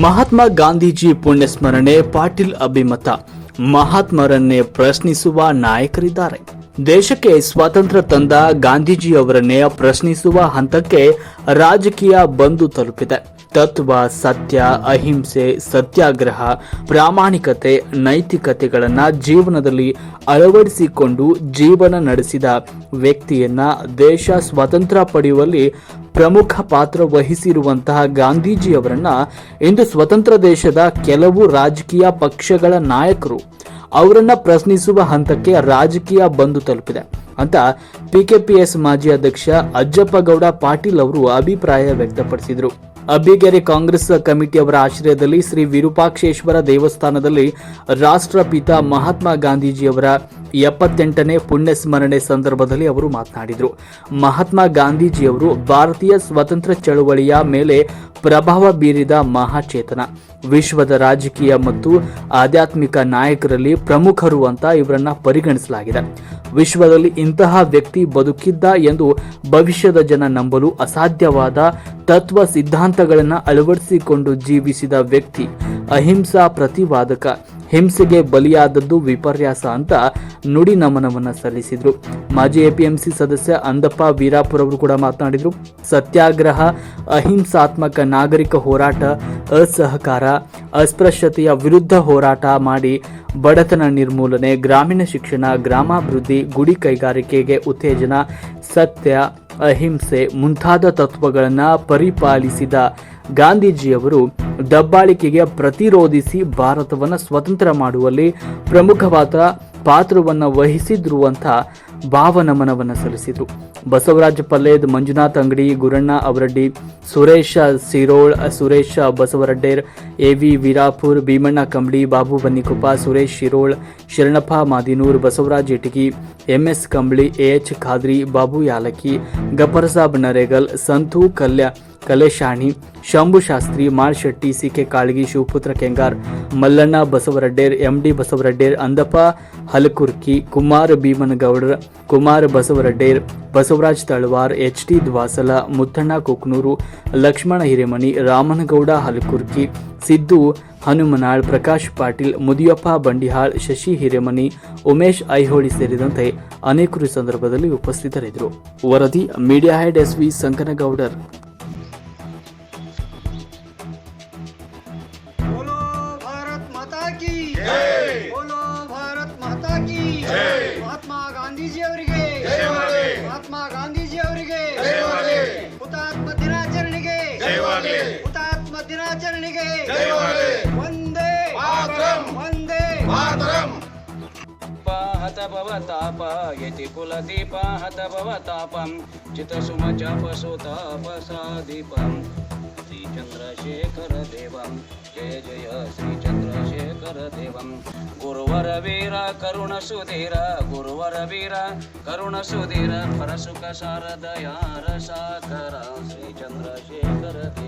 ಮಹಾತ್ಮ ಗಾಂಧೀಜಿ ಪುಣ್ಯಸ್ಮರಣೆ ಪಾಟೀಲ್ ಅಭಿಮತ. ಮಹಾತ್ಮರನ್ನೇ ಪ್ರಶ್ನಿಸುವ ನಾಯಕರಿದ್ದಾರೆ. ದೇಶಕ್ಕೆ ಸ್ವಾತಂತ್ರ್ಯ ತಂದ ಗಾಂಧೀಜಿಯವರನ್ನೇ ಪ್ರಶ್ನಿಸುವ ಹಂತಕ್ಕೆ ರಾಜಕೀಯ ಬಂದು ತಲುಪಿದೆ. ತತ್ವ, ಸತ್ಯ, ಅಹಿಂಸೆ, ಸತ್ಯಾಗ್ರಹ, ಪ್ರಾಮಾಣಿಕತೆ, ನೈತಿಕತೆಗಳನ್ನು ಜೀವನದಲ್ಲಿ ಅಳವಡಿಸಿಕೊಂಡು ಜೀವನ ನಡೆಸಿದ ವ್ಯಕ್ತಿಯನ್ನ ದೇಶ ಸ್ವಾತಂತ್ರ್ಯ ಪಡೆಯುವಲ್ಲಿ ಪ್ರಮುಖ ಪಾತ್ರ ವಹಿಸಿರುವಂತಹ ಗಾಂಧೀಜಿಯವರನ್ನ ಇಂದು ಸ್ವತಂತ್ರ ದೇಶದ ಕೆಲವು ರಾಜಕೀಯ ಪಕ್ಷಗಳ ನಾಯಕರು ಅವರನ್ನ ಪ್ರಶ್ನಿಸುವ ಹಂತಕ್ಕೆ ರಾಜಕೀಯ ಬಂದು ತಲುಪಿದೆ ಅಂತ ಪಿಕೆಪಿಎಸ್ ಮಾಜಿ ಅಧ್ಯಕ್ಷ ಅಜ್ಜಪ್ಪಗೌಡ ಪಾಟೀಲ್ ಅವರು ಅಭಿಪ್ರಾಯ ವ್ಯಕ್ತಪಡಿಸಿದರು. ಅಬ್ಬಿಗೆರೆ ಕಾಂಗ್ರೆಸ್ ಕಮಿಟಿಯವರ ಆಶ್ರಯದಲ್ಲಿ ಶ್ರೀ ವಿರೂಪಾಕ್ಷೇಶ್ವರ ದೇವಸ್ಥಾನದಲ್ಲಿ ರಾಷ್ಟ್ರಪಿತ ಮಹಾತ್ಮ ಗಾಂಧೀಜಿಯವರ ಎಪ್ಪತ್ತೆಂಟನೇ ಪುಣ್ಯ ಸ್ಮರಣೆ ಸಂದರ್ಭದಲ್ಲಿ ಅವರು ಮಾತನಾಡಿದರು. ಮಹಾತ್ಮ ಗಾಂಧೀಜಿಯವರು ಭಾರತೀಯ ಸ್ವಾತಂತ್ರ್ಯ ಚಳುವಳಿಯ ಮೇಲೆ ಪ್ರಭಾವ ಬೀರಿದ ಮಹಾಚೇತನ. ವಿಶ್ವದ ರಾಜಕೀಯ ಮತ್ತು ಆಧ್ಯಾತ್ಮಿಕ ನಾಯಕರಲ್ಲಿ ಪ್ರಮುಖರು ಅಂತ ಇವರನ್ನ ಪರಿಗಣಿಸಲಾಗಿದೆ. ವಿಶ್ವದಲ್ಲಿ ಇಂತಹ ವ್ಯಕ್ತಿ ಬದುಕಿದ್ದ ಎಂದು ಭವಿಷ್ಯದ ಜನ ನಂಬಲು ಅಸಾಧ್ಯವಾದ ತತ್ವ ಸಿದ್ಧಾಂತಗಳನ್ನು ಅಳವಡಿಸಿಕೊಂಡು ಜೀವಿಸಿದ ವ್ಯಕ್ತಿ ಅಹಿಂಸಾ ಪ್ರತಿವಾದಕ. ಹಿಂಸೆಗೆ ಬಲಿಯಾದದ್ದು ವಿಪರ್ಯಾಸ ಅಂತ ನುಡಿ ನಮನವನ್ನ ಸಲ್ಲಿಸಿದ್ರು. ಮಾಜಿ ಎಪಿಎಂಸಿ ಸದಸ್ಯ ಅಂದಪ್ಪ ವೀರಾಪುರ ಅವರು ಕೂಡ ಮಾತನಾಡಿದ್ರು. ಸತ್ಯಾಗ್ರಹ, ಅಹಿಂಸಾತ್ಮಕ ನಾಗರಿಕ ಹೋರಾಟ, ಅಸಹಕಾರ, ಅಸ್ಪೃಶ್ಯತೆಯ ವಿರುದ್ಧ ಹೋರಾಟ ಮಾಡಿ ಬಡತನ ನಿರ್ಮೂಲನೆ, ಗ್ರಾಮೀಣ ಶಿಕ್ಷಣ, ಗ್ರಾಮಾಭಿವೃದ್ಧಿ, ಗುಡಿ ಕೈಗಾರಿಕೆಗೆ ಉತ್ತೇಜನ, ಸತ್ಯ, ಅಹಿಂಸೆ ಮುಂತಾದ ತತ್ವಗಳನ್ನು ಪರಿಪಾಲಿಸಿದ ಗಾಂಧೀಜಿಯವರು ದಬ್ಬಾಳಿಕೆಗೆ ಪ್ರತಿರೋಧಿಸಿ ಭಾರತವನ್ನು ಸ್ವತಂತ್ರ ಮಾಡುವಲ್ಲಿ ಪ್ರಮುಖವಾದ ಪಾತ್ರವನ್ನು ವಹಿಸಿದ್ರು ಅಂತ ಭಾವನಮನವನ್ನು ಸಲ್ಲಿಸಿದರು Basavaraja Palled, Manjunath Angadi, Guranna Avaraddi, Suresha Sirol, Suresha Basavaradder, A V Virapur, Bhimanna Kambali, Babu Bannikoppa, Suresh Shirol, Sharanappa Madinur, Basavaraj Itagi, MS Kambali H Khadri, Babu Yalakki Sab Naregal, Santu Kalya Kaleshani, Shambhu Shastri C K Kalagi, Shivaputra Kengar, Mallanna Basavaradder, MD Basavaradder, Andappa Halakurki, Kumar Bhimanagoudar Kumar Basavaradder, Basavaraj Talawar H T Dwasala, Muttanna Kuknur, Lakshmana Hiremani Ramanagouda Halakurki, Siddu Hanumanal, Prakash Patil, Mudiyappa Bandihal, Shashi Hiremani Umesh Aiholi ಸೇರಿದಂತೆ ಅನೇಕರು ಸಂದರ್ಭದಲ್ಲಿ ಉಪಸ್ಥಿತರಿದ್ದರು. ವರದಿ, media head S V Sankanagoudar. ದಿನಾಚರಣೆಗೆ ಒಂದೇ ಒಂದೇ ಹತ ಭವ ತಾಪ ಯತಿ ಕುಲ ದೀಪ ಹತ ಭವ ತಾಪಂ ಚಿತ ಸುಮ ಚಾಪ ಸುತಾಪ ಸಾ ದೀಪಂ ಶ್ರೀ ಚಂದ್ರಶೇಖರ ದೇವಂ ಜಯ ಜಯ ಶ್ರೀ ಚಂದ್ರಶೇಖರ ದೇವಂ ಗುರುವರ ವೀರ ಕರುಣ ಸುಧೀರ ಗುರುವರ ವೀರ ಕರುಣ ಸುಧೀರ ಪರಸುಖ ಶಾರದ ಯಾರ ಸಾಕರ ಶ್ರೀ ಚಂದ್ರಶೇಖರ ದೇವ